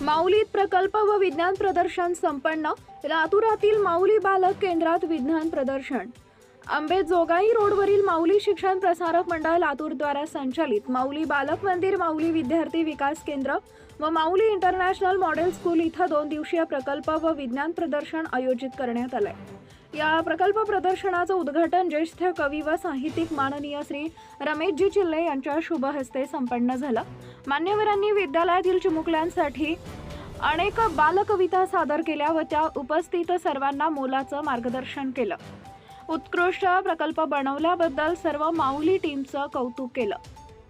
माऊलीत प्रकल्प व विज्ञान प्रदर्शन संपन्न लातूरातील माऊली बालक केंद्रात विज्ञान प्रदर्शन. आंबेजोगाई रोडवरील माऊली शिक्षण प्रसारक मंडळ लातूरद्वारा संचालित माऊली बालक मंदिर माऊली विद्यार्थी विकास केंद्र व माऊली इंटरनॅशनल मॉडेल स्कूल इथं दोन दिवसीय प्रकल्प व विज्ञान प्रदर्शन आयोजित करण्यात आलंय. या प्रकल्प प्रदर्शनाचं उद्घाटन ज्येष्ठ कवी व साहित्यिक माननीय श्री रमेशजी चिल्ले यांच्या शुभ हस्ते संपन्न झालं. मान्यवरांनी विद्यालयातील चिमुकल्यांसाठी अनेक बालकविता सादर केल्या व त्या उपस्थित सर्वांना मोलाचं मार्गदर्शन केलं. उत्कृष्ट प्रकल्प बनवल्याबद्दल सर्व माऊली टीमचं कौतुक केलं.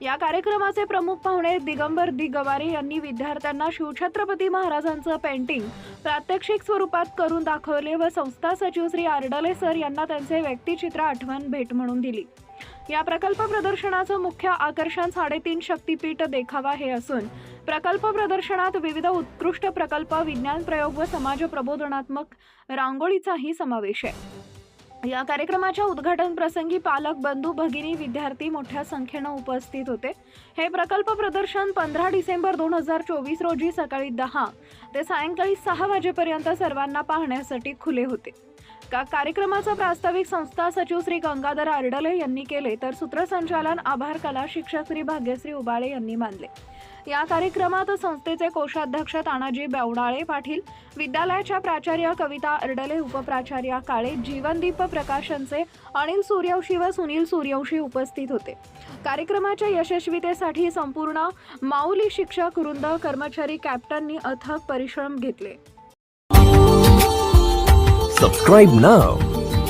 या कार्यक्रमाचे प्रमुख पाहुणे दिगंबर दिगवारे यांनी विद्यार्थ्यांना शिवछत्रपती महाराजांचं पेंटिंग प्रात्यक्षिक स्वरूपात करून दाखवले व संस्था सचिव श्री आर्डले सर यांना त्यांचे व्यक्तिचित्र आठवण भेट म्हणून दिली. या प्रकल्प प्रदर्शनाचं मुख्य आकर्षण साडेतीन शक्तीपीठ देखावा हे असून प्रकल्प प्रदर्शनात विविध उत्कृष्ट प्रकल्प विज्ञान प्रयोग व समाज प्रबोधनात्मक रांगोळीचाही समावेश आहे. या कार्यक्रमाच्या उद्घाटन प्रसंगी पालक बंधू भगिनी विद्यार्थी मोठ्या संख्येनं उपस्थित होते. हे प्रकल्प प्रदर्शन पंधरा डिसेंबर दोन हजार चोवीस रोजी सकाळी दहा ते सायंकाळी सहा वाजेपर्यंत सर्वांना पाहण्यासाठी खुले होते. का कार्यक्रमाचं प्रास्ताविक संस्था सचिव श्री गंगाधर आर्डले यांनी केले तर सूत्रसंचालन आभार कला शिक्षक श्री भाग्यश्री उबाळे यांनी मानले. या कार्यक्रमात संस्थेचे कोषाध्यक्ष तानाजी बेवडाळे पाटील विद्यालयाच्या प्राचार्य कविता अर्डले उपप्राचार्या काळे जीवनदीप प्रकाशनचे अनिल सूर्यवंशी व सुनील सूर्यवंशी उपस्थित होते. कार्यक्रमाच्या यशस्वीतेसाठी संपूर्ण माऊली शिक्षक वृंद कर्मचारी कॅप्टननी अथक परिश्रम घेतले. Subscribe now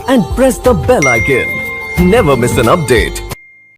and press the bell icon never miss an update